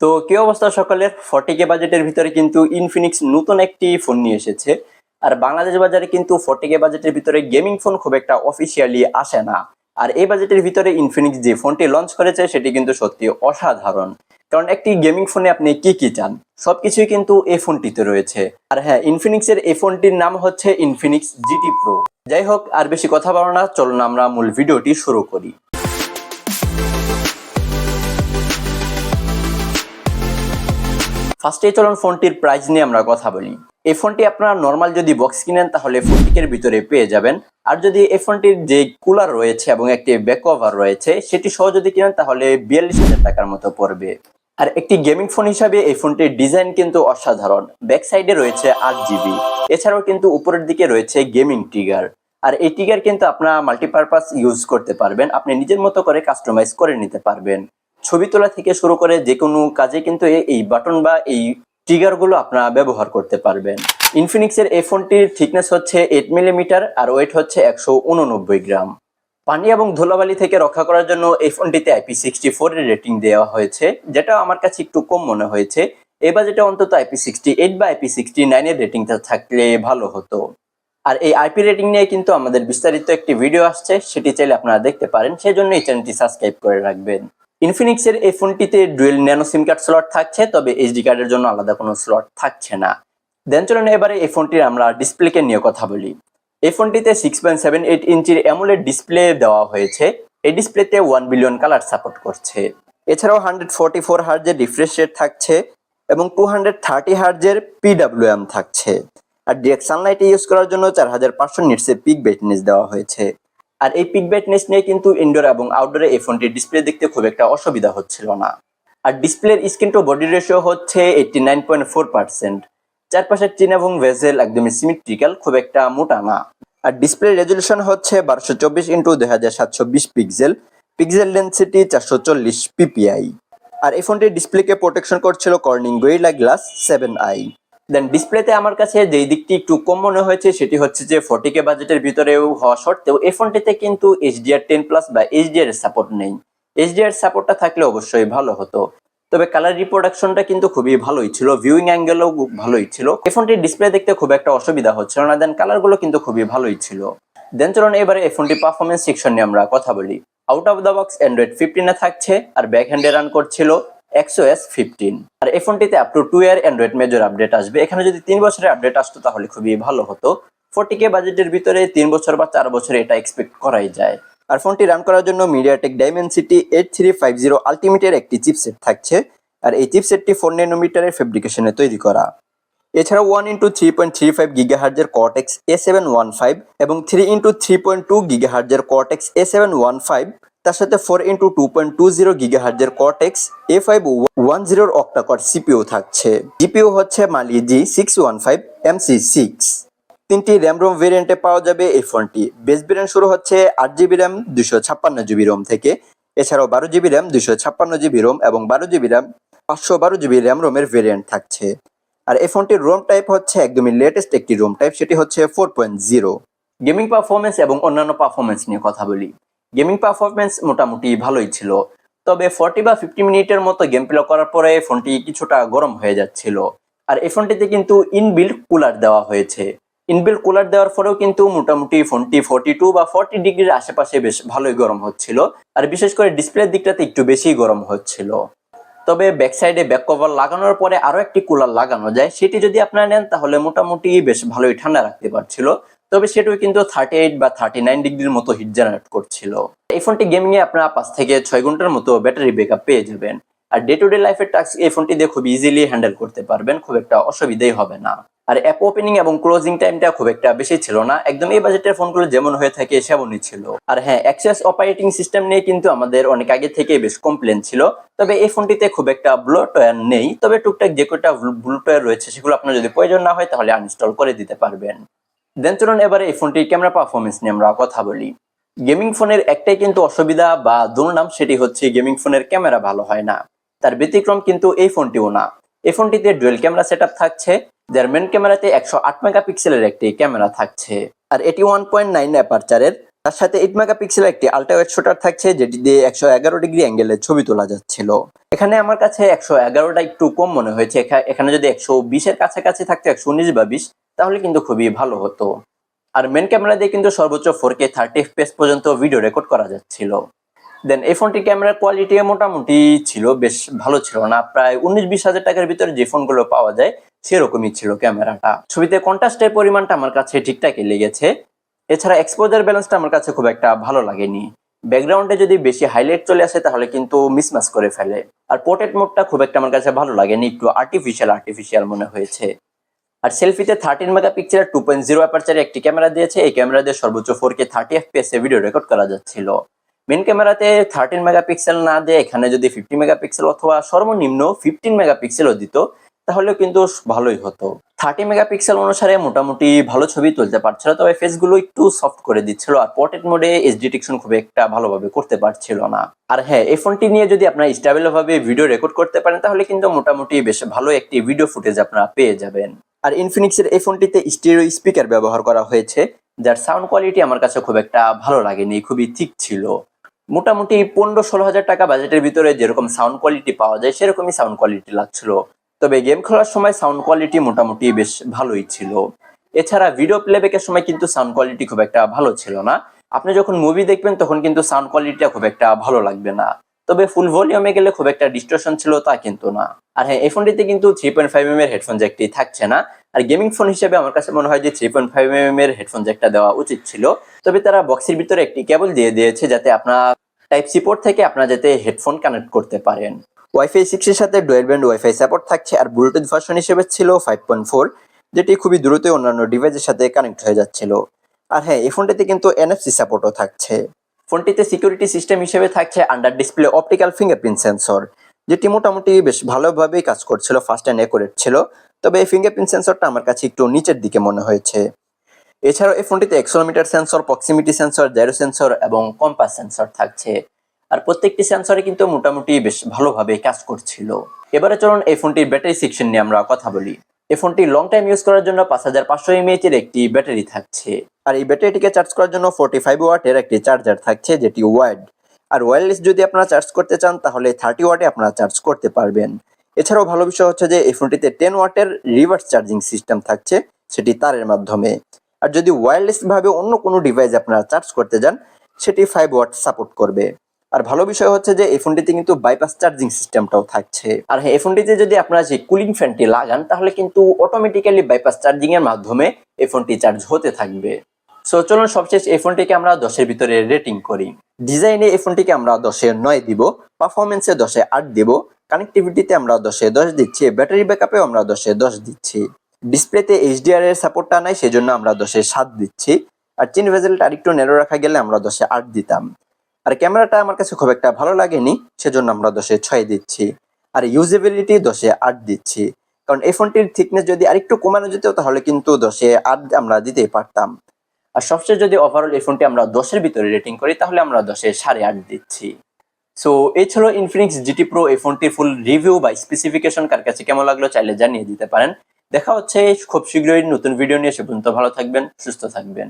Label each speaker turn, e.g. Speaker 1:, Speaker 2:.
Speaker 1: তো কি অবস্থা সকলের? ফর্টি কে বাজেটের ভিতরে কিন্তু ইনফিনিক্স নতুন একটি ফোন নিয়ে এসেছে। আর বাংলাদেশ বাজারে কিন্তু ফর্টি কে বাজেটের ভিতরে গেমিং ফোন খুব একটা অফিসিয়ালি আসে না। আর এই বাজেটের ভিতরে ইনফিনিক্স যে ফোনটি লঞ্চ করেছে, সেটি কিন্তু সত্যি অসাধারণ। কারণ একটি গেমিং ফোনে আপনি কি কি চান? সবকিছুই কিন্তু এই ফোনটিতে রয়েছে। আর হ্যাঁ ইনফিনিক্স এর এই ফোনটির নাম হচ্ছে ইনফিনিক্স জিটি প্রো যাই হোক, আর বেশি কথা বলো না, চলুন আমরা মূল ভিডিওটি শুরু করি। ফার্স্টে চলুন ফোনটির প্রাইস নিয়ে আমরা কথা বলি। এই ফোনটি আপনারা নর্মাল যদি বক্স কিনেন, তাহলে ফোনটিকের ভিতরে পেয়ে যাবেন। আর যদি এই ফোনটির যে কুলার রয়েছে এবং একটি ব্যাক কভার রয়েছে, সেটি সহ যদি কিনেন, তাহলে বিয়াল্লিশ হাজার টাকার মতো পড়বে। আর একটি গেমিং ফোন হিসাবে এই ফোনটির ডিজাইন কিন্তু অসাধারণ। ব্যাক সাইডে রয়েছে আট জিবি এছাড়াও কিন্তু উপরের দিকে রয়েছে গেমিং ট্রিগার আর এই ট্রিগার কিন্তু আপনারা মাল্টিপারপাস ইউজ করতে পারবেন। আপনি নিজের মতো করে কাস্টমাইজ করে নিতে পারবেন। ছবি তোলা থেকে শুরু করে যে কোনো কাজে কিন্তু এ- এই বাটন বা এই ট্রিগারগুলো আপনারা ব্যবহার করতে পারবেন। ইনফিনিক্স এর এই ফোনটির থিকনেস হচ্ছে এইট মিলিমিটার আর ওয়েট হচ্ছে একশো উননব্বই গ্রাম। পানি এবং ধুলাবালি থেকে রক্ষা করার জন্য এই ফোনটিতে আইপি সিক্সটি ফোর এর রেটিং দেওয়া হয়েছে, যেটা আমার কাছে একটু কম মনে হয়েছে। এই বাজেটে অন্তত আইপি সিক্সটি এইট বা আইপি সিক্সটি নাইন এর রেটিংটা থাকলে ভালো হতো। আর এই আইপি রেটিং নিয়ে কিন্তু আমাদের বিস্তারিত একটি ভিডিও আসছে, সেটি চাইলে আপনারা দেখতে পারেন। সেই জন্য এই চ্যানেলটি সাবস্ক্রাইব করে রাখবেন। ইনফিনিক্স এর এই ফোনটিতে dual nano SIM card slot থাকছে, তবে এইচডি কার্ডের জন্য আলাদা কোনো স্লট থাকছে না। দেন চলুন এবারে এই ফোনটির আমরা ডিসপ্লেকে নিয়ে কথা বলি। এই ফোনটিতে সিক্স পয়েন্ট সেভেন এইট ইঞ্চির অ্যামুলেট ডিসপ্লে দেওয়া হয়েছে। এই ডিসপ্লেতে ওয়ান বিলিয়ন কালার সাপোর্ট করছে। এছাড়াও হান্ড্রেড ফোর্টি ফোর হার্জের রিফ্রেশ রেট থাকছে এবং টু হান্ড্রেড থার্টি হার্জের পিডাব্লিউএম থাকছে। আর ডিরেক্ট সানলাইটে ইউজ করার জন্য চার হাজার পাঁচশো নিটসের পিক ব্রাইটনেস দেওয়া হয়েছে। আর এই পিক ব্রাইটনেস নিয়ে কিন্তু ইনডোর এবং আউটডোরে এই ফোনটির ডিসপ্লে দেখতে খুব একটা অসুবিধা হচ্ছিল না। আর ডিসপ্লের স্ক্রিন টু বডি রেশিও হচ্ছে eighty nine point four percent চারপাশের চিন এবং ভেজেল একদমই সিমেট্রিক্যাল খুব একটা মোটা না। আর ডিসপ্লে রেজলিউশন হচ্ছে বারোশো চব্বিশ ইন্টু দুই হাজার সাতশো বিশ পিক্সেল পিক্সেল ডেন্সিটি চারশো চল্লিশ পিপিআই আর এই ফোনটির ডিসপ্লেকে প্রোটেকশন করছিল Corning Gorilla Glass seven I then ডিসপ্লেতে আমার কাছে যেই দিকটি একটু কম মনে হয়েছে, সেটি হচ্ছে যে ফোর্টি কে বাজেটের ভিতরেও হওয়া সত্ত্বেও এই ফোনটিতে কিন্তু এইচডিআর টেন প্লাস বা এইচডিআর সাপোর্ট নেই। এইচডিআর সাপোর্টটা থাকলে অবশ্যই ভালো হতো। তবে কালার রিপ্রোডাকশনটা কিন্তু খুবই ভালোই ছিল ভিউইং অ্যাঙ্গেলও ভালোই ছিল। এই ফোনটির ডিসপ্লে দেখতে খুব একটা অসুবিধা হচ্ছিল না দেন কালারগুলো কিন্তু খুবই ভালোই ছিল। দেন চলুন এবারে এই ফোনটি পারফরমেন্স সেকশন নিয়ে আমরা কথা বলি। Out of the box android ফিফটিনে থাকছে, আর ব্যাক হ্যান্ডে রান করছিল। এক্সো এস ফিফটিন আর এই ফোনটিতে up to two year Android major update আসবে। এখানে যদি তিন বছরের আপডেট আসতো তাহলে খুবই ভালো হতো। ফোর্টি কে বাজেটের ভিতরে তিন বছর বা চার বছরে এটা এক্সপেক্ট করাই যায়। আর ফোনটি রান করার জন্য MediaTek Dimensity eight three five zero আলটিমিটের একটি চিপসেট থাকছে। আর এই চিপসেটটি ফোর ন্যানোমিটারের ফেব্রিকেশনে তৈরি করা। এছাড়া one into three point three five giga হার্জের Cortex A seven one five এবং three into three point two giga হার্জের Cortex A seven one five তার সাথে four into two point two zero giga হার্জের Cortex A five one জিরোর octacore CPU থাকছে। GPU হচ্ছে Mali G six one five MC six তিনটি RAM ROM ভেরিয়েন্টে পাওয়া যাবে এই ফোনটি বেস ভেরিয়েন্ট শুরু হচ্ছে আট জিবি র্যাম দুশো ছাপ্পান্ন জিবি রোম থেকে। এছাড়াও বারো জিবি র্যাম দুশো ছাপ্পান্ন জিবি রোম এবং বারো জিবি র্যাম পাঁচশো বারো জিবি র্যাম রোমের ভেরিয়েন্ট থাকছে। আর এই ফোনটির রোম টাইপ হচ্ছে একদমই লেটেস্ট একটি রোম টাইপ সেটি হচ্ছে four point zero gaming performance এবং অন্যান্য পারফরমেন্স নিয়ে কথা বলি। গেমিং পারফরমেন্স মোটামুটি ভালোই ছিল। তবে ফর্টি বা ফিফটি মিনিটের মতো গেম প্লে করার পরে ফোনটি কিছুটা গরম হয়ে যাচ্ছিল। আর এই ফোনটিতে কিন্তু ইনবিল্ড কুলার দেওয়া হয়েছে। ইনবিল্ড কুলার দেওয়ার পরেও কিন্তু মোটামুটি ফোনটি ফোর্টি টু বা ফোর্টি ডিগ্রির আশেপাশে বেশ ভালোই গরম হচ্ছিল। আর বিশেষ করে ডিসপ্লের দিকটাতে একটু বেশি গরম হচ্ছিল। তবে ব্যাক সাইডে ব্যাক কভার লাগানোর পরে আরও একটি কুলার লাগানো যায়। সেটি যদি আপনারা নেন তাহলে মোটামুটি বেশ ভালোই ঠান্ডা রাখতে পারছিল। তবে সেটাও কিন্তু থার্টি এইট বা থার্টি নাইন ডিগ্রির মতো হিট জেনারেট করছিল। এই ফোনটি গেমিং এ আপনারা পাঁচ থেকে ছয় ঘণ্টার মতো ব্যাটারি ব্যাকআপ পেয়ে যাবেন। আর ডে টু ডে লাইফের টাস্ক এই ফোনটি দিয়ে খুব ইজিলি হ্যান্ডেল করতে পারবেন, খুব একটা অসুবিধাই হবে না। আর অ্যাপ ওপেনিং এবং ক্লোজিং টাইমটা খুব একটা বেশি ছিল না, একদম এই বাজেটের ফোনগুলো যেমন হয়ে থাকে সেমনই ছিল। আর হ্যাঁ অ্যাক্সেস অপারেটিং সিস্টেম নিয়ে কিন্তু আমাদের অনেক আগে থেকে বেশ কমপ্লেন ছিল, তবে এই ফোনটিতে খুব একটা ব্লুটওয়্যার নেই। তবে টুকটাক যে কটা ব্লুটওয়্যার রয়েছে সেগুলো আপনার যদি প্রয়োজন না হয় তাহলে আনইনস্টল করে দিতে পারবেন। দেন চলুন এবারে এই ফোনটির ক্যামেরা পারফরমেন্স নিয়ে আমরা কথা বলি। গেমিং ফোনের একটাই কিন্তু অসুবিধা বা দুর্নাম সেটি হচ্ছে গেমিং ফোনের ক্যামেরা ভালো হয় না। তার ব্যতিক্রম কিন্তু এই ফোনটিও না। এই ফোনটিতে ডুয়েল ক্যামেরা সেট থাকছে, যার মেন ক্যামেরাতে একশো আট মেগাপিক্সেলের একটি ক্যামেরা থাকছে। আর এটি ওয়ান পয়েন্ট নাইন অ্যাপারচারের তার সাথে এইট মেগাপিক্সেল একটি আল্ট্রা ওয়েড শুটার থাকছে, যেটি দিয়ে একশো এগারো ডিগ্রি অ্যাঙ্গেলের ছবি তোলা যাচ্ছিল। এখানে আমার কাছে একশো এগারোটা একটু কম মনে হয়েছে। এখা- এখানে যদি একশো বিশের কাছাকাছি থাকতো, একশো উনিশ বা বিশ তাহলে কিন্তু খুবই ভালো হতো। আর মেন ক্যামেরা দিয়ে কিন্তু সর্বোচ্চ ফোর কে থার্টি এফপিএস পর্যন্ত ভিডিও রেকর্ড করা যাচ্ছিল। দেন এই ফোনটির ক্যামেরার কোয়ালিটি মোটামুটি ছিল, বেশ ভালো ছিল না। প্রায় উনিশ বিশ হাজার টাকার ভিতরে যে ফোনগুলো পাওয়া যায়, সেরকমই ছিল ক্যামেরাটা ছবিতে কন্ট্রাস্টের পরিমাণটা আমার কাছে ঠিকঠাকই লেগেছে। এছাড়া এক্সপোজার ব্যালেন্সটা আমার কাছে খুব একটা ভালো লাগেনি। ব্যাকগ্রাউন্ডে যদি বেশি হাইলাইট চলে আসে, তাহলে কিন্তু মিসমাস করে ফেলে। আর পোর্ট্রেট মোডটা খুব একটা আমার কাছে ভালো লাগেনি, একটু আর্টিফিশিয়াল আর্টিফিশিয়াল মনে হয়েছে। আর সেলফিতে থার্টিন মেগা মেগাপিক্সেলের টু পয়েন্ট জিরো অ্যাপারচারে একটি ক্যামেরা দিয়েছে। এই ক্যামেরা দিয়ে সর্বোচ্চ four K thirty FPS video record করা যাচ্ছিল। মেন ক্যামেরাতে থার্টিন মেগাপিক্সেল না দিয়ে এখানে যদি ফিফটি মেগাপিক্সেল অথবা সর্বনিম্ন ফিফটিন মেগা মেগাপিক্সেলও দিত, তাহলেও কিন্তু ভালোই হতো। থার্টি মেগাপিক্সেল অনুসারে মোটামুটি ভালো ছবি তুলতে পারছিল, তবে ফেসগুলো একটু সফট করে দিচ্ছিল আর পোর্ট্রেট মোডে এস ডিটেকশন খুব একটা ভালোভাবে করতে পারছিল না। আর হ্যাঁ এই ফোনটি নিয়ে যদি আপনারা স্টেবল ভাবে ভিডিও রেকর্ড করতে পারেন, তাহলে কিন্তু মোটামুটি বেশ ভালো একটি ভিডিও ফুটেজ আপনারা পেয়ে যাবেন। আর ইনফিনিক্সের এই ফোনটিতে স্টিরিও স্পিকার ব্যবহার করা হয়েছে, যার সাউন্ড কোয়ালিটি আমার কাছে খুব একটা ভালো লাগেনি, খুবই ঠিক ছিল। মোটামুটি পনেরো ষোলো হাজার টাকা বাজেটের ভিতরে যেরকম সাউন্ড কোয়ালিটি পাওয়া যায়, সেরকমই সাউন্ড কোয়ালিটি লাগছিল। তবে গেম খেলার সময় সাউন্ড কোয়ালিটি মোটামুটি বেশ ভালোই ছিল। এছাড়া ভিডিও প্লেব্যাকের সময় কিন্তু সাউন্ড কোয়ালিটি খুব একটা ভালো ছিল না। আপনি যখন মুভি দেখবেন, তখন কিন্তু সাউন্ড কোয়ালিটিটা খুব একটা ভালো লাগবে না। তবে ফুল ভলিউমে গেলে খুব একটা ডিস্ট্রেশন ছিল তা কিন্তু না। আর হ্যাঁ এই ফোনটিতে কিন্তু থ্রি পয়েন্ট ফাইভ এম এর হেডফোন জ্যাকটি থাকছে না। আর গেমিং ফোন হিসেবে আমার কাছে মনে হয় যে থ্রি পয়েন্ট ফাইভ এম এর হেডফোন জ্যাকটা দেওয়া উচিত ছিল। তবে তারা বক্সের ভিতরে একটি কেবল দিয়ে দিয়েছে যাতে আপনার টাইপ সি পোর্ট থেকে আপনারা যাতে হেডফোন কানেক্ট করতে পারেন। ওয়াইফাই সিক্স এর সাথে ডুয়েল ব্যান্ড ওয়াইফাই সাপোর্ট থাকছে, আর ব্লুটুথ ভার্সন হিসেবে ছিল ফাইভ পয়েন্ট ফোর যেটি খুবই দ্রুতই অন্যান্য ডিভাইসের সাথে কানেক্ট হয়ে যাচ্ছিল। আর হ্যাঁ এই ফোনটিতে কিন্তু এনএফসি সাপোর্টও থাকছে। ফোনটিতে সিকিউরিটি সিস্টেম হিসেবে থাকছে under display optical fingerprint sensor যেটি মোটামুটি বেশ ভালোভাবেই কাজ করছিল ফার্স্ট অ্যান্ড অ্যাকুরেট ছিল। তবে এই ফিঙ্গারপ্রিন্ট সেন্সরটা আমার কাছে একটু নিচের দিকে মনে হয়েছে। এছাড়াও এই ফোনটিতে accelerometer sensor proximity sensor gyro sensor এবং কম্পাস সেন্সর থাকছে। আর প্রত্যেকটি সেন্সরে কিন্তু মোটামুটি বেশ ভালোভাবে কাজ করছিল। এবারে চলুন এই ফোনটির ব্যাটারি সেকশন নিয়ে আমরা কথা বলি। এই ফোনটি লং টাইম ইউজ করার জন্য পাঁচ হাজার পাঁচশো এমএএচ এর একটি ব্যাটারি থাকছে। আর এই ব্যাটারিটিকে চার্জ করার জন্য ফোর্টি ফাইভ ওয়াটের একটি চার্জার থাকছে, যেটি ওয়াইড আর ওয়্যারলেস যদি আপনারা চার্জ করতে চান, তাহলে থার্টি ওয়াটে আপনারা চার্জ করতে পারবেন। এছাড়াও ভালো বিষয় হচ্ছে যে, এই ফোনটিতে টেন ওয়াটের রিভার্স চার্জিং সিস্টেম থাকছে, সেটি তারের মাধ্যমে। আর যদি ওয়্যারলেস ভাবে অন্য কোনো ডিভাইস আপনারা চার্জ করতে যান, সেটি ফাইভ ওয়াট সাপোর্ট করবে। আর ভালো বিষয় হচ্ছে যে, এই ফোনটিতে কিন্তু বাইপাস চার্জিং সিস্টেমটাও থাকছে। আর হ্যাঁ এই ফোনটিতে যদি আপনারা যে কুলিং ফ্যানটি লাগান, তাহলে কিন্তু অটোমেটিক্যালি বাইপাস চার্জিং এর মাধ্যমে এই ফোনটি চার্জ হতে থাকবে। সো চলুন সবশেষ এই ফোনটিকে আমরা দশের ভিতরে রেটিং করি। ডিজাইনে এই ফোনটিকে আমরা দশে নয় দিব পারফরমেন্সে দশে আট দিব কানেক্টিভিটিতে আমরা দশে দশ দিচ্ছি ব্যাটারি ব্যাকআপেও আমরা দশে দশ দিচ্ছি। ডিসপ্লেতে এইচডিআর এর সাপোর্টটা নাই, সেজন্য আমরা দশে সাত দিচ্ছি। আর চিন ভেজেলটা আরেকটু নেরো রাখা গেলে আমরা দশে আট দিতাম। আর ক্যামেরাটা আমার কাছে খুব একটা ভালো লাগেনি, সেজন্য আমরা দশে ছয় দিচ্ছি। আর ইউজেবিলিটি দশে আট দিচ্ছি। কারণ এই ফোনটির থিকনেস যদি আরেকটু কমানো যেত, তাহলে কিন্তু দশে আট আমরা দিতেই পারতাম। আর সবচেয়ে যদি ওভারঅল এই ফোনটি আমরা দশের ভিতরে রেটিং করি, তাহলে আমরা দশে সাড়ে আট দিচ্ছি। সো এই ছিল ইনফিনিক্স জিটি প্রো এই ফোনটির ফুল রিভিউ বা স্পেসিফিকেশন কার কাছে কেমন লাগল চাইলে জানিয়ে দিতে পারেন। দেখা হচ্ছে খুব শীঘ্রই নতুন ভিডিও নিয়ে। সে পর্যন্ত ভালো থাকবেন, সুস্থ থাকবেন।